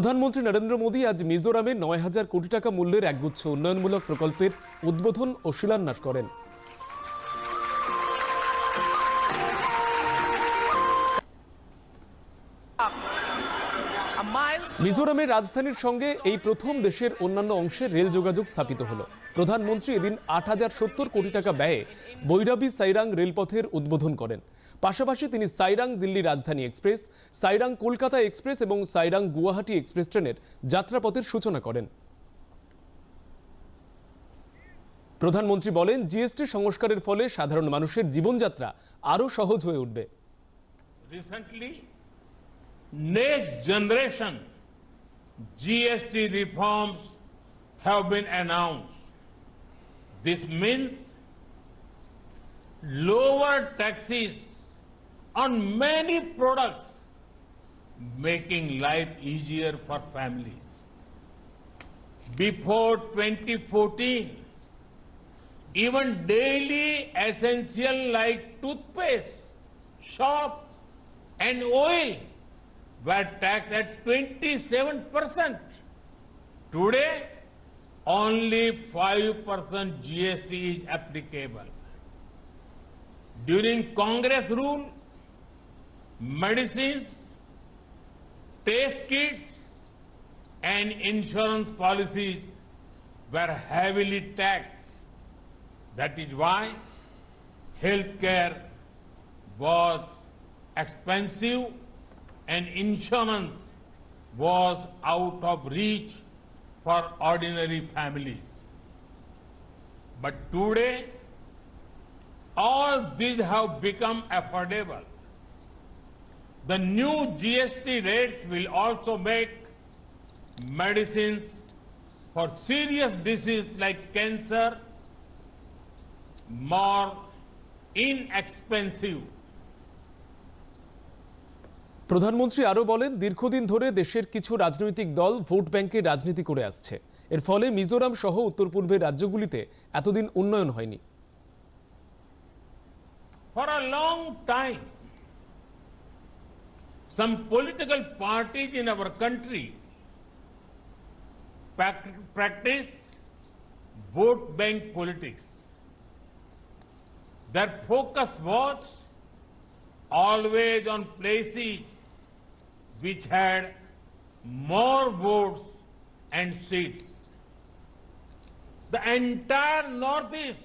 প্রধানমন্ত্রী নরেন্দ্র মোদী আজ মিজোরামে নয় হাজার কোটি টাকা মূল্যের একগুচ্ছ উন্নয়নমূলক প্রকল্পের উদ্বোধন ও শিলান্যাস করেন। মিজোরামের রাজধানীর সঙ্গে এই প্রথম দেশের অন্যান্য অংশে রেল যোগাযোগ স্থাপিত হলো। প্রধানমন্ত্রী এদিন আট হাজার সত্তর কোটি টাকা ব্যয়ে বৈরাবী সাইরাং রেলপথের উদ্বোধন করেন। পাশাপাশি তিনি সাইরাং দিল্লি রাজধানী এক্সপ্রেস, সাইরাং কলকাতা এক্সপ্রেস এবং সাইরাং গুয়াহাটি এক্সপ্রেস ট্রেনের যাত্রাপথের সূচনা করেন। প্রধানমন্ত্রী বলেন, জিএসটি সংস্কারের ফলে সাধারণ মানুষের জীবনযাত্রা আরও সহজ হয়ে উঠবে। Recently next generation GST reforms have been announced. This means lower taxes on many products making life easier for families before 2014 even daily essential like toothpaste soap and oil were taxed at 27%. Today, only 5% GST is applicable. During Congress rule, medicines, test kits, and insurance policies were heavily taxed. That is why healthcare was expensive and insurance was out of reach for ordinary families. But today, all these have become affordable. The new GST rates will also make medicines for serious diseases like cancer more inexpensive. প্রধানমন্ত্রী আরও বলেন দীর্ঘদিন ধরে দেশের কিছু রাজনৈতিক দল vote ব্যাংকে রাজনীতি করে আসছে এর ফলে মিজোরাম সহ উত্তর পূর্বের রাজ্যগুলিতে এতদিন উন্নয়ন হয়নি for a long time some political parties in our country practice vote bank politics. Their focus was always on places which had more votes and seats. The entire Northeast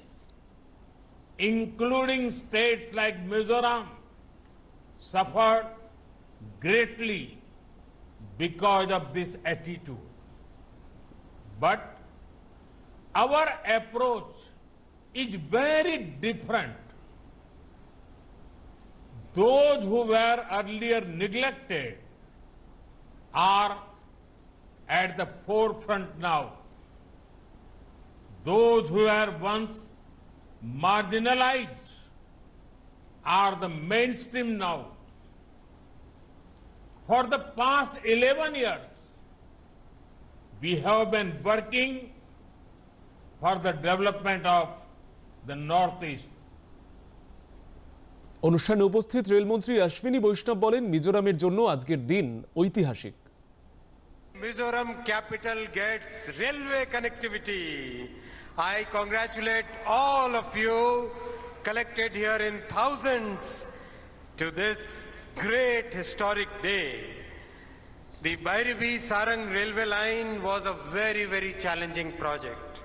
including states like Mizoram, suffered greatly because of this attitude. But our approach is very different. Those who were earlier neglected are at the forefront now. Those who were once marginalized are the mainstream now. For the past 11 years, we have been working for the development of the Northeast. অনুষ্ঠানে উপস্থিত রেলমন্ত্রী অশ্বিনী বৈষ্ণব বলেন মিজোরামের জন্য আজকের দিন ঐতিহাসিক Mizoram capital gets railway connectivity. I congratulate all of you collected here in thousands to this great historic day. The Bairavi Sarang railway line was a very, very challenging project.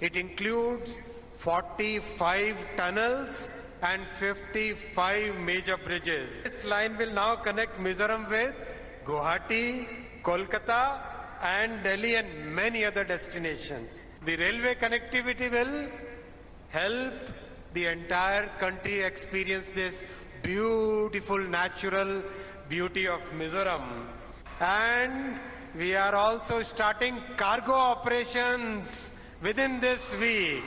It includes 45 tunnels and 55 major bridges. This line will now connect Mizoram with Guwahati, Kolkata, and Delhi and many other destinations. The railway connectivity will help the entire country experience this beautiful natural beauty of Mizoram. And we are also starting cargo operations within this week.